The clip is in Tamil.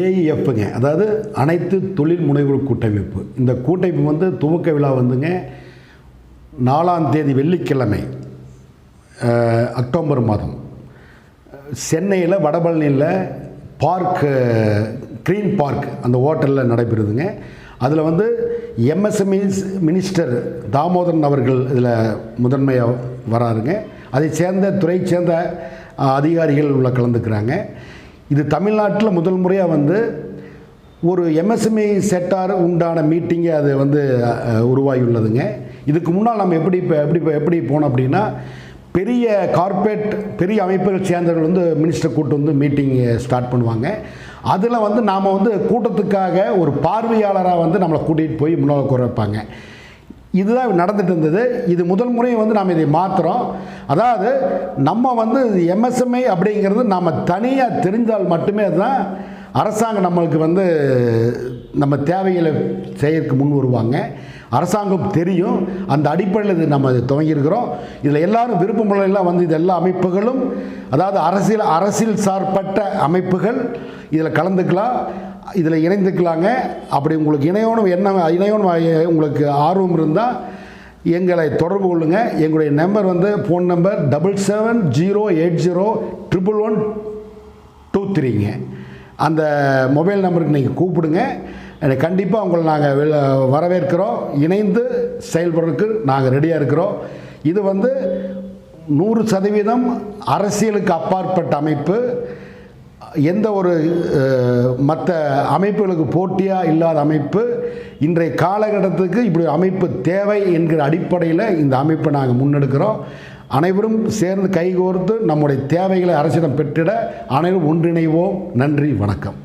ஏஇஎஃப்புங்க அதாவது அனைத்து தொழில் முனைவோர் கூட்டமைப்பு. இந்த கூட்டமைப்பு வந்து துவக்க விழா வந்துங்க நாலாம் தேதி வெள்ளிக்கிழமை அக்டோபர் மாதம். சென்னையில் வடபழனியில் பார்க் க்ரீன் பார்க் அந்த ஹோட்டலில் நடைபெறுதுங்க. அதில் வந்து எம்எஸ்எம்இ மினிஸ்டர் தாமோதரன் அவர்கள் இதில் முதன்மையாக வராருங்க. அதை சேர்ந்த துறை சேர்ந்த அதிகாரிகள் உள்ள கலந்துக்கிறாங்க. இது தமிழ்நாட்டில் முதல் முறையாக வந்து ஒரு எம்எஸ்எம்இ செட்டார் உண்டான மீட்டிங்கு அது வந்து உருவாகியுள்ளதுங்க. இதுக்கு முன்னால் நம்ம எப்படி இப்போ எப்படி இப்போ எப்படி போனோம் அப்படின்னா பெரிய கார்ப்பரேட் பெரிய அமைப்புகள் சேர்ந்தவர்கள் வந்து மினிஸ்டர் கூட்டு வந்து மீட்டிங் ஸ்டார்ட் பண்ணுவாங்க. அதில் வந்து நாம் வந்து கூட்டத்துக்காக ஒரு பார்வையாளராக வந்து நம்மளை கூட்டிகிட்டு போய் முன்னால் வைப்பாங்க. இதுதான் நடந்துட்டு இருந்தது. இது முதல் முறை வந்து நாம் இதை மாற்றுறோம் அதாவது நம்ம வந்து எம்எஸ்எம்ஐ அப்படிங்கிறது நம்ம தனியாக தெரிஞ்சால் மட்டுமே தான் அரசாங்கம் நம்மளுக்கு வந்து நம்ம தேவைகளை செய்யறதுக்கு முன் வருவாங்க. அரசாங்கம் தெரியும். அந்த அடிப்படையில் இது நம்ம துவங்கியிருக்கிறோம். இதில் எல்லாரும் விருப்பமுள்ளெல்லாம் வந்து இது எல்லா அமைப்புகளும் அதாவது அரசியல் அரசியல் சார்பட்ட அமைப்புகள் இதில் கலந்துக்கலாம் இதில் இணைந்துக்கலாங்க. அப்படி உங்களுக்கு இணையோனும் என்ன இணையோனும் உங்களுக்கு ஆர்வம் இருந்தால் எங்களை தொடர்பு கொள்ளுங்க. எங்களுடைய நம்பர் வந்து phone number double seven zero eight zero triple one two த்ரீங்க அந்த மொபைல் நம்பருக்கு நீங்கள் கூப்பிடுங்க. கண்டிப்பாக உங்களை நாங்கள் வரவேற்கிறோம். இணைந்து செயல்படுறதுக்கு நாங்கள் ரெடியாக இருக்கிறோம். இது வந்து நூறு சதவீதம் அரசியலுக்கு அப்பாற்பட்ட அமைப்பு. எந்த ஒரு மற்ற அமைப்புகளுக்கு போட்டியாக இல்லாத அமைப்பு. இன்றைய காலகட்டத்துக்கு இப்படி அமைப்பு தேவை என்கிற அடிப்படையில் இந்த அமைப்பை நாங்கள் முன்னெடுக்கிறோம். அனைவரும் சேர்ந்து கைகோர்த்து நம்முடைய தேவைகளை அரசிடம் பெற்றிட அனைவரும் ஒன்றிணைவோம். நன்றி வணக்கம்.